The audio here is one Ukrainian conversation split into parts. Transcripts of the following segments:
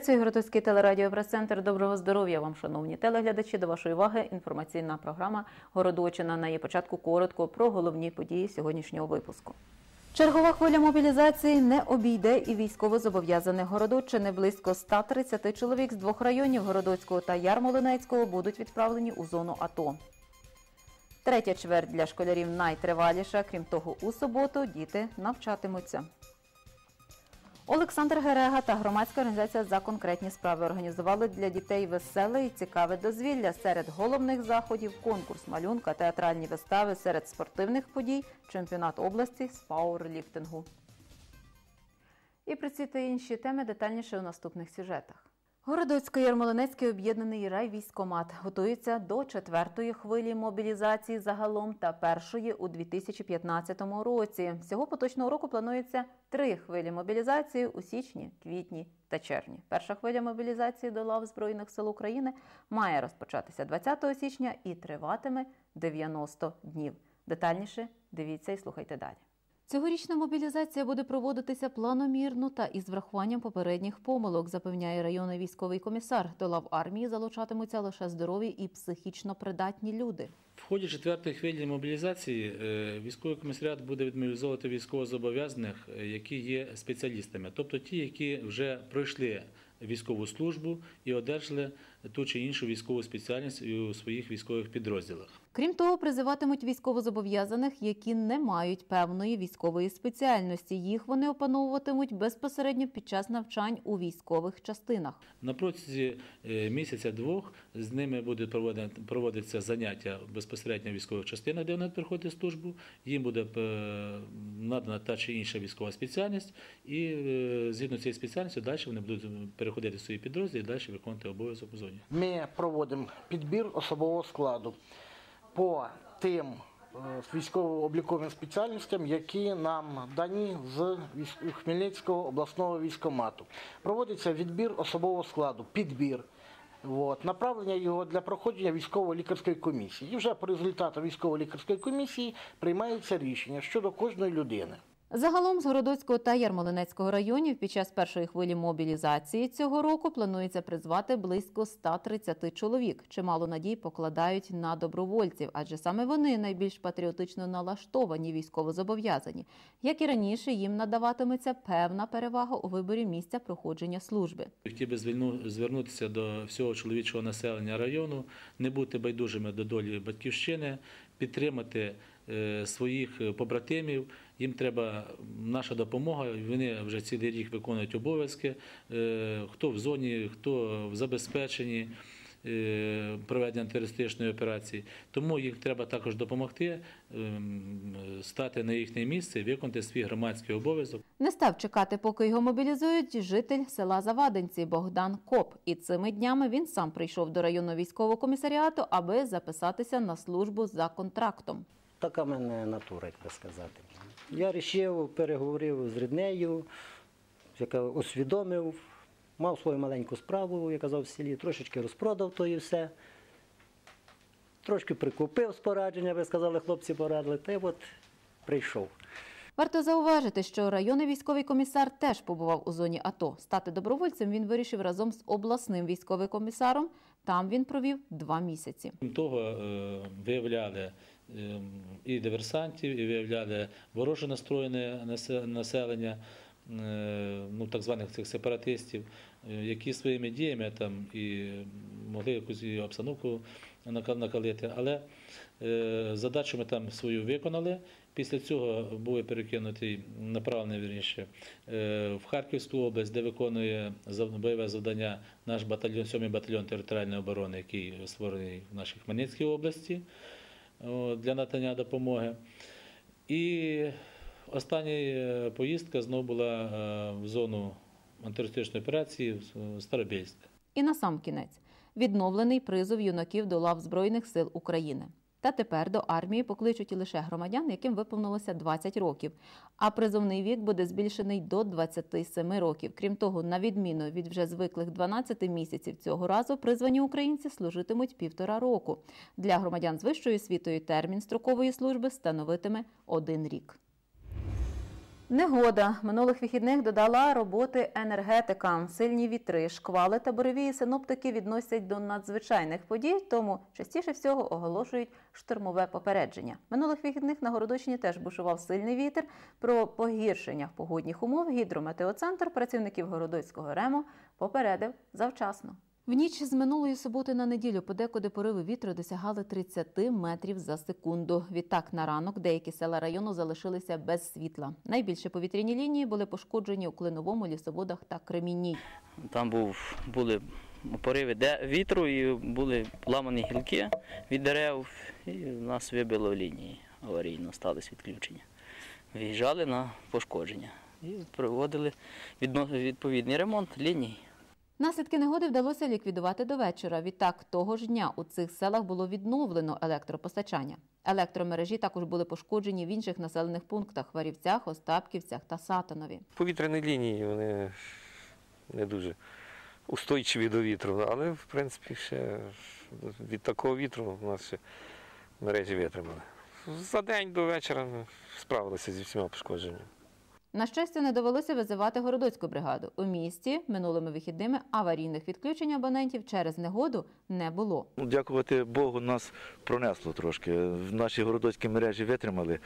Працює телерадіо прес-центр. Доброго здоров'я вам, шановні телеглядачі. До вашої уваги інформаційна програма Городочина. На її початку коротко про головні події сьогоднішнього випуску. Чергова хвиля мобілізації не обійде і військовозобов'язаних Городоччини. Близько 130 чоловік з двох районів Городоцького та Ярмолинецького будуть відправлені у зону АТО. Третя чверть для школярів найтриваліша. Крім того, у суботу діти навчатимуться. Олександр Герега та громадська організація за конкретні справи організували для дітей веселе і цікаве дозвілля серед головних заходів, конкурс малюнка, театральні вистави серед спортивних подій, чемпіонат області з пауерліфтингу. І про ці та інші теми детальніше у наступних сюжетах. Городоцько-Ярмолинецький об'єднаний райвійськомат готується до четвертої хвилі мобілізації загалом та першої у 2015 році. Всього поточного року планується три хвилі мобілізації у січні, квітні та червні. Перша хвиля мобілізації до лав Збройних сил України має розпочатися 20 січня і триватиме 90 днів. Детальніше дивіться і слухайте далі. Цьогорічна мобілізація буде проводитися планомірно та із врахуванням попередніх помилок, запевняє районний військовий комісар. До лав армії залучатимуться лише здорові і психічно придатні люди. В ході четвертої хвилі мобілізації е, військовий комісаріат буде відмобілізовувати військовозобов'язаних, е, які є спеціалістами, тобто ті, які вже пройшли військову службу і одержали ту чи іншу військову спеціальність у своїх військових підрозділах. Крім того, призиватимуть військовозобов'язаних, які не мають певної військової спеціальності. Їх вони опановуватимуть безпосередньо під час навчань у військових частинах. На протязі е, місяця-двох з ними буде проводитися заняття безпосередньо в військових частинах, де вони проходять службу. Їм буде е, надана та чи інша військова спеціальність, і е, згідно цієї спеціальності далі вони будуть переходити в свої підрозділи і далі виконувати обов'язок у зоні. Ми проводимо підбір особового складу по тим е, військово-обліковим спеціальностям, які нам дані з Хмельницького обласного військомату. Проводиться відбір особового складу, підбір. От, направлення його для проходження військово-лікарської комісії. І вже по результату військово-лікарської комісії приймається рішення щодо кожної людини. Загалом з Городоцького та Ярмолинецького районів під час першої хвилі мобілізації цього року планується призвати близько 130 чоловік. Чимало надій покладають на добровольців, адже саме вони найбільш патріотично налаштовані військовозобов'язані. Як і раніше, їм надаватиметься певна перевага у виборі місця проходження служби. Хотів би звернутися до всього чоловічого населення району, не бути байдужими до долі батьківщини, підтримати своїх е, побратимів. Їм треба наша допомога. Вони вже цілий рік виконують обов'язки. е, Хто в зоні, хто в забезпеченні. е, Проведення антитерористичної операції, тому їм треба також допомогти ем, стати на їхнє місце виконати свій громадський обов'язок. Не став чекати, поки його мобілізують житель села Завадинці Богдан Коп. І цими днями він сам прийшов до районного військового комісаріату, аби записатися на службу за контрактом. Така в мене натура, як би сказати. Я вирішив, переговорив з ріднею, яка усвідомив, мав свою маленьку справу, я казав в селі, трошечки розпродав то і все. Трошки прикупив спорадження, ви сказали, хлопці порадили, та й от прийшов. Варто зауважити, що районний військовий комісар теж побував у зоні АТО. Стати добровольцем він вирішив разом з обласним військовим комісаром. Там він провів два місяці. Крім того, е, виявляли і диверсантів, і виявляли вороже настроєне населення, е, ну, так званих цих сепаратистів, е, які своїми діями там і могли якусь обстановку нака- накалити. Але е, задачу ми там свою виконали. Після цього були перекинуті, направлені вірніше, в Харківську область, де виконує бойове завдання наш батальйон, 7 батальйон територіальної оборони, який створений в нашій Хмельницькій області для надання допомоги. І остання е, поїздка знову була е, в зону антитерористичної операції в Старобільськ. І на сам кінець відновлений призов юнаків до лав Збройних сил України. Та тепер до армії покличуть лише громадян, яким виповнилося 20 років. А призовний вік буде збільшений до 27 років. Крім того, на відміну від вже звиклих 12 місяців цього разу, призвані українці служитимуть півтора року. Для громадян з вищою освітою термін строкової служби становитиме один рік. Негода минулих вихідних додала роботи енергетикам. Сильні вітри, шквали та буревії синоптики відносять до надзвичайних подій, тому частіше всього оголошують штормове попередження. Минулих вихідних на Городочині теж бушував сильний вітер. Про погіршення погодних умов гідрометеоцентр працівників Городоцького РЕМО попередив завчасно. В ніч з минулої суботи на неділю подекуди пориви вітру досягали 30 метрів за секунду. Відтак на ранок деякі села району залишилися без світла. Найбільше повітряні лінії були пошкоджені у Клиновому, Лісоводах та Кремінній. Там був, були пориви вітру і були ламані гілки від дерев, і нас вибило лінії аварійно, сталося відключення. Виїжджали на пошкодження і проводили відповідний ремонт ліній. Наслідки негоди вдалося ліквідувати до вечора. Відтак того ж дня у цих селах було відновлено електропостачання. Електромережі також були пошкоджені в інших населених пунктах Варівцях, Остапківцях та Сатанові. Повітряні лінії вони не дуже устойчиві до вітру, але в принципі ще від такого вітру у нас ще мережі витримали. За день до вечора справилися зі всіма пошкодженнями. На щастя, не довелося визивати городоцьку бригаду. У місті минулими вихідними аварійних відключень абонентів через негоду не було. Ну, Дякувати Богу, нас пронесло трошки. Наші городоцькі мережі витримали,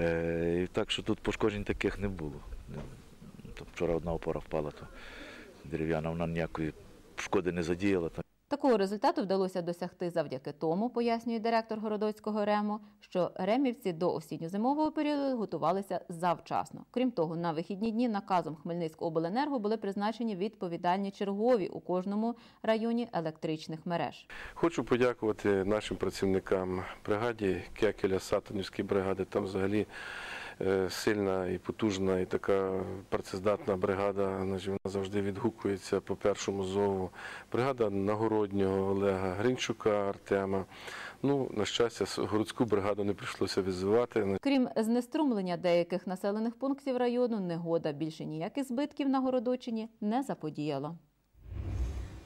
е, так що тут пошкоджень таких не було. Ну, Вчора одна опора впала, то дерев'яна, вона ніякої шкоди не задіяла. Такого результату вдалося досягти завдяки тому, пояснює директор городоцького рему, що ремівці до осінньо-зимового періоду готувалися завчасно. Крім того, на вихідні дні наказом Хмельницького обленерго були призначені відповідальні чергові у кожному районі електричних мереж. Хочу подякувати нашим працівникам бригаді Кекеля, Сатанівської бригади. Там взагалі сильна і потужна, і така працездатна бригада. Вона завжди відгукується по першому зову. Бригада Нагороднього Олега, Гринчука Артема. Ну, на щастя, городську бригаду не прийшлося визивати. Крім знеструмлення деяких населених пунктів району, негода більше ніяких збитків на Городочині не заподіяла.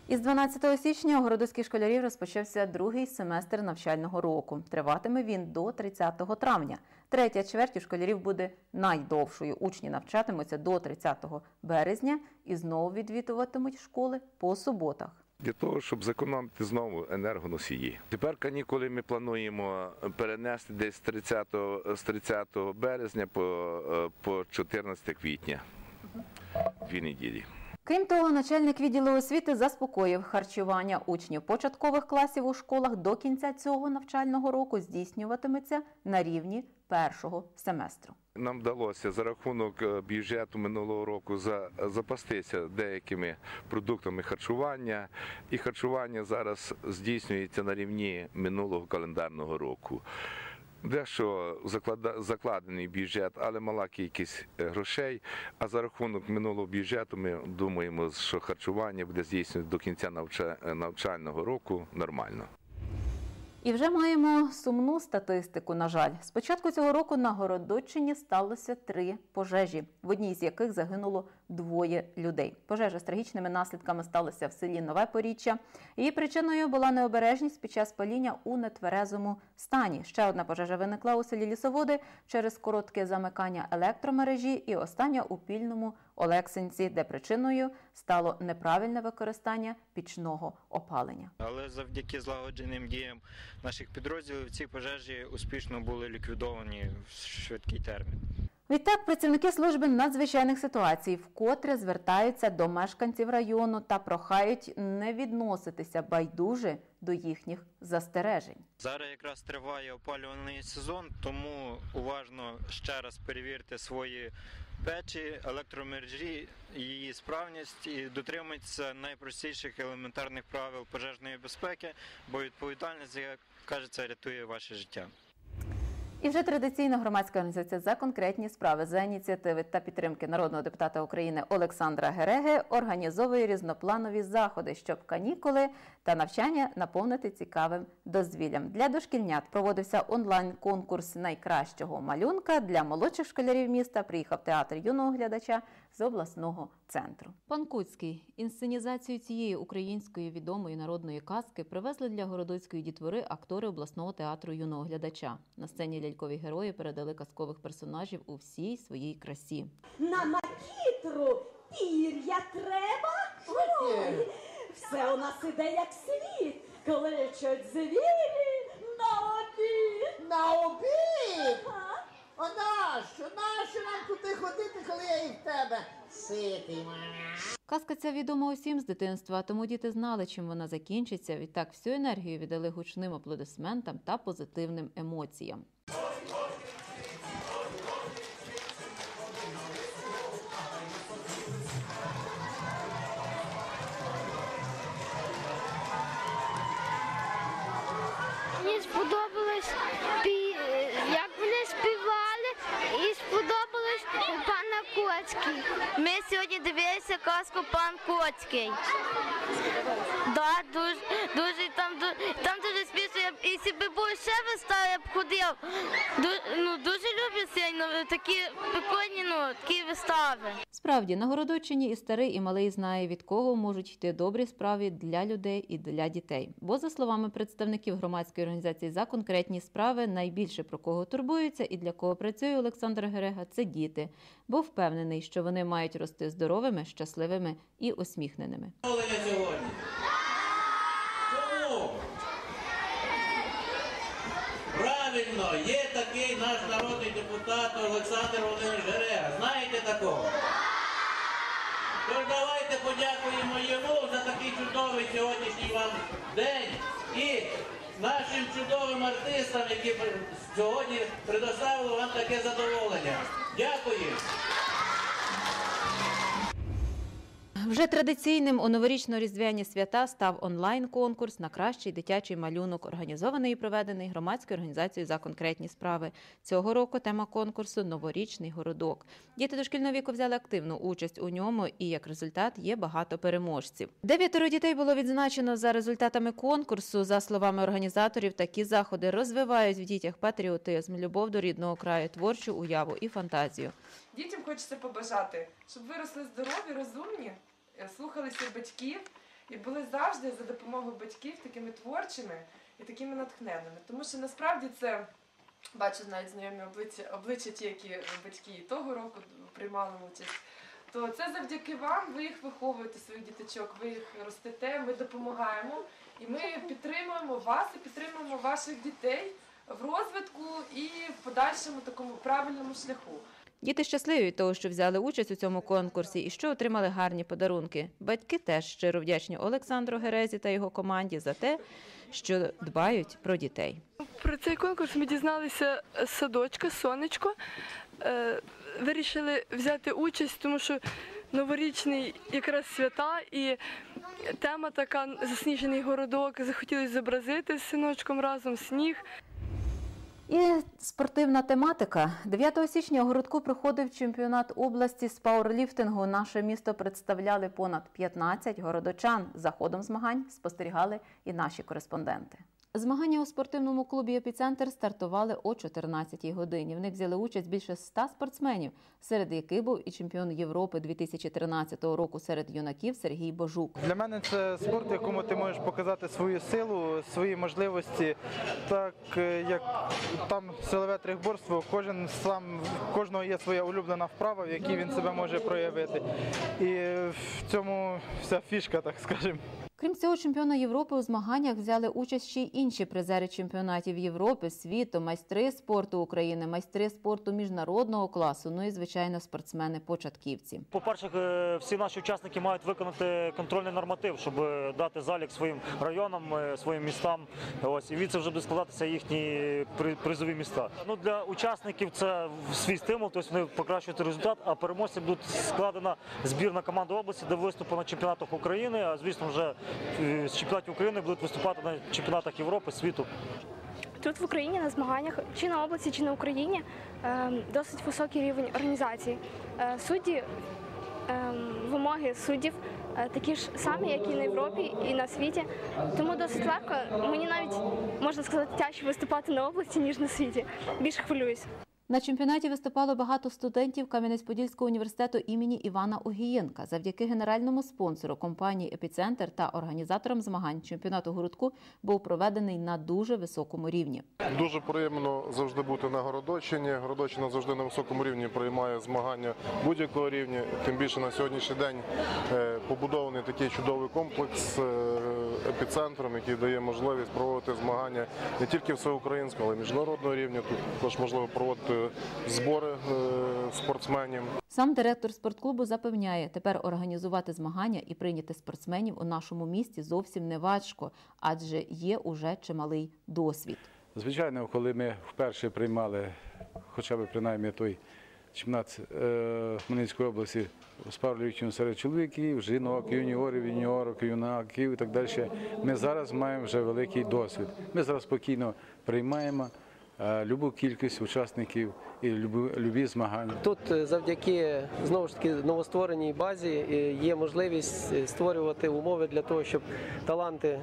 Із 12 січня у городоцьких школярів розпочався другий семестр навчального року. Триватиме він до 30 травня. Третя чверть у школярів буде найдовшою. Учні навчатимуться до 30 березня і знову відвідуватимуть школи по суботах. Для того, щоб зекономити знову енергоносії. Тепер канікули ми плануємо перенести десь з 30, з 30 березня по, е, по 14 квітня. Дві неділі. Крім того, начальник відділу освіти заспокоїв харчування учнів початкових класів у школах до кінця цього навчального року здійснюватиметься на рівні першого семестру. Нам вдалося за рахунок е, бюджету минулого року запастися деякими продуктами харчування, і харчування зараз здійснюється на рівні минулого календарного року. Дещо закладений бюджет, але мала кількість е, грошей. А за рахунок минулого бюджету ми думаємо, що харчування буде здійснено до кінця навча- навчального року нормально. І вже маємо сумну статистику. На жаль, з початку цього року на Городоччині сталося три пожежі, в одній з яких загинуло двоє людей. Пожежа з трагічними наслідками сталася в селі Нове Поріччя. Її причиною була необережність під час паління у нетверезому стані. Ще одна пожежа виникла у селі Лісоводи через коротке замикання електромережі, і остання у пільному Олексинці, де причиною стало неправильне використання пічного опалення. Але завдяки злагодженим діям наших підрозділів ці пожежі успішно були ліквідовані в швидкий термін. Відтак, працівники служби надзвичайних ситуацій вкотре звертаються до мешканців району та прохають не відноситися байдуже до їхніх застережень. Зараз якраз триває опалювальний сезон, тому уважно ще раз перевірте свої печі, електромережі, її справність і дотримуйтеся найпростіших елементарних правил пожежної безпеки, бо відповідальність, як кажеться, рятує ваше життя. І вже традиційно громадська організація за конкретні справи за ініціативи та підтримки народного депутата України Олександра Гереги організовує різнопланові заходи, щоб канікули та навчання наповнити цікавим дозвіллям. Для дошкільнят проводився онлайн-конкурс найкращого малюнка. Для молодших школярів міста приїхав театр юного глядача з обласного центру. Пан Куцький інсценізацію цієї української відомої народної казки привезли для городоцької дітвори актори обласного театру юного глядача. На сцені лялькові герої передали казкових персонажів у всій своїй красі. На макітру пір'я треба? Ой, все у нас іде як слід, кличуть звірі на обід. На обід? А нащо? Нащо нам туди ходити, коли я і в тебе ситий? Казка ця відома усім з дитинства, тому діти знали, чим вона закінчиться. Відтак всю енергію віддали гучним аплодисментам та позитивним емоціям. Казку пан Коцький. Да, дуже, дуже там, там дуже спішно, Якщо б був ще вистав, я б ходив. Дуже, ну, дуже люблю сильно такі прикольні, ну, такі вистави. Справді, на Городочині і старий, і малий знає, від кого можуть йти добрі справи для людей і для дітей. Бо, за словами представників громадської організації за конкретні справи, найбільше про кого турбуються і для кого працює Олександр Герега, це діти, бо впевнений, що вони мають рости здоровими, щасливими і усміхненими. сьогодні. Правильно, є такий наш народний депутат Олександр Володимирович Герега. Знаєте такого? Тож давайте подякуємо йому за такий чудовий сьогоднішній вам день і нашим чудовим артистам, які сьогодні предоставили вам таке задоволення. Дякую. Вже традиційним у новорічно-різдвяні свята став онлайн-конкурс на кращий дитячий малюнок, організований і проведений громадською організацією за конкретні справи. Цього року тема конкурсу Новорічний городок. Діти дошкільного віку взяли активну участь у ньому, і як результат є багато переможців. Дев'ятеро дітей було відзначено за результатами конкурсу. За словами організаторів, такі заходи розвивають в дітях патріотизм, любов до рідного краю, творчу уяву і фантазію. Дітям хочеться побажати, щоб виросли здорові, розумні, слухалися батьків і були завжди за допомогою батьків такими творчими і такими натхненними. Тому що насправді це бачу навіть знайомі обличчя, обличчя ті, які батьки і того року приймали участь. То це завдяки вам, ви їх виховуєте своїх діточок, ви їх ростете, ми допомагаємо і ми підтримуємо вас і підтримуємо ваших дітей в розвитку і в подальшому такому правильному шляху. Діти щасливі того, що взяли участь у цьому конкурсі і що отримали гарні подарунки. Батьки теж щиро вдячні Олександру Герезі та його команді за те, що дбають про дітей. Про цей конкурс ми дізналися садочка, сонечко. Е, Вирішили взяти участь, тому що новорічний якраз свята і тема така засніжений городок. Захотілося зобразити з синочком разом сніг. І спортивна тематика. 9 січня у городку проходив чемпіонат області з пауерліфтингу. Наше місто представляли понад 15 городочан. За ходом змагань спостерігали і наші кореспонденти. Змагання у спортивному клубі Епіцентр стартували о 14-й годині. В них взяли участь більше 100 спортсменів, серед яких був і чемпіон Європи 2013 року серед юнаків Сергій Божук. Для мене це спорт, якому ти можеш показати свою силу, свої можливості. Так е, як там силове трихборство, кожен сам кожного є своя улюблена вправа, в якій він себе може проявити. І в цьому вся фішка, так скажемо. Крім цього, чемпіона Європи у змаганнях взяли участь ще й інші призери чемпіонатів Європи, світу, майстри спорту України, майстри спорту міжнародного класу. Ну і звичайно, спортсмени-початківці. По-перше, е, всі наші учасники мають виконати контрольний норматив, щоб е, дати залік своїм районам, е, своїм містам. Ось і від це вже буде складатися їхні при- призові міста. Ну для учасників це свій стимул, тобто вони покращують результат. А переможці будуть складена збірна команда області, де виступи на чемпіонатах України. А звісно, вже з чемпіонатів України будуть виступати на чемпіонатах Європи, світу. Тут в Україні на змаганнях чи на області, чи на Україні е, досить високий рівень організації. Е, Судді, е, вимоги суддів е, такі ж самі, як і на Європі, і на світі. Тому досить легко. Мені навіть можна сказати тяжче виступати на області, ніж на світі. Більше хвилююсь. На чемпіонаті виступало багато студентів Кам'янець-Подільського університету імені Івана Огієнка. Завдяки генеральному спонсору компанії Епіцентр та організаторам змагань чемпіонату городку був проведений на дуже високому рівні. Дуже приємно завжди бути на Городочині. Городочина завжди на високому рівні приймає змагання будь-якого рівня. Тим більше на сьогоднішній день е, побудований такий чудовий комплекс е, епіцентром, який дає можливість проводити змагання не тільки всеукраїнського, але й міжнародного рівня. Тут також можливо проводити збори е, спортсменів. Сам директор спортклубу запевняє, тепер організувати змагання і прийняти спортсменів у нашому місті зовсім не важко, адже є уже чималий досвід. Звичайно, коли ми вперше приймали хоча б принаймні той чемпіонат е, Хмельницької області з павлівчим серед чоловіків, жінок, юніорів, юніорок, юнаків і так далі, ми зараз маємо вже великий досвід. Ми зараз спокійно приймаємо любу кількість учасників і любі, любі змагання. Тут е, завдяки знову ж таки новоствореній базі е, є можливість е, створювати умови для того, щоб таланти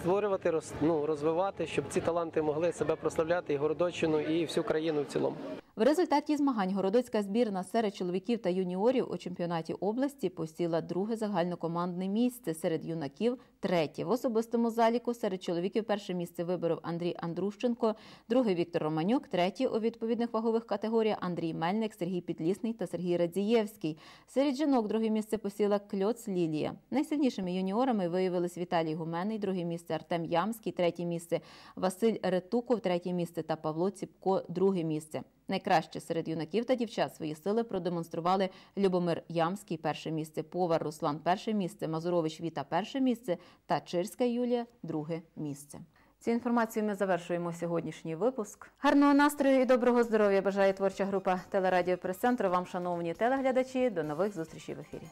створювати, роз- ну, розвивати, щоб ці таланти могли себе прославляти і Городоччину, і всю країну в цілому. В результаті змагань городоцька збірна серед чоловіків та юніорів у чемпіонаті області посіла друге загальнокомандне місце серед юнаків, третє в особистому заліку. Серед чоловіків перше місце виборов Андрій Андрущенко, друге Віктор Романюк, третє у відповідних вагових категоріях Андрій Мельник, Сергій Підлісний та Сергій Радзієвський. Серед жінок друге місце посіла Кльоц Лілія. Найсильнішими юніорами виявились Віталій Гуменний, друге місце Артем Ямський, третє місце Василь Ретуков, третє місце та Павло Ціпко, друге місце. Найкраще серед юнаків та дівчат свої сили продемонстрували Любомир Ямський перше місце, Повар Руслан перше місце, Мазурович Віта перше місце та Чирська Юлія друге місце. Цю інформацію ми завершуємо сьогоднішній випуск. Гарного настрою і доброго здоров'я бажає творча група телерадіо прес-центру. Вам, шановні телеглядачі, до нових зустрічей в ефірі.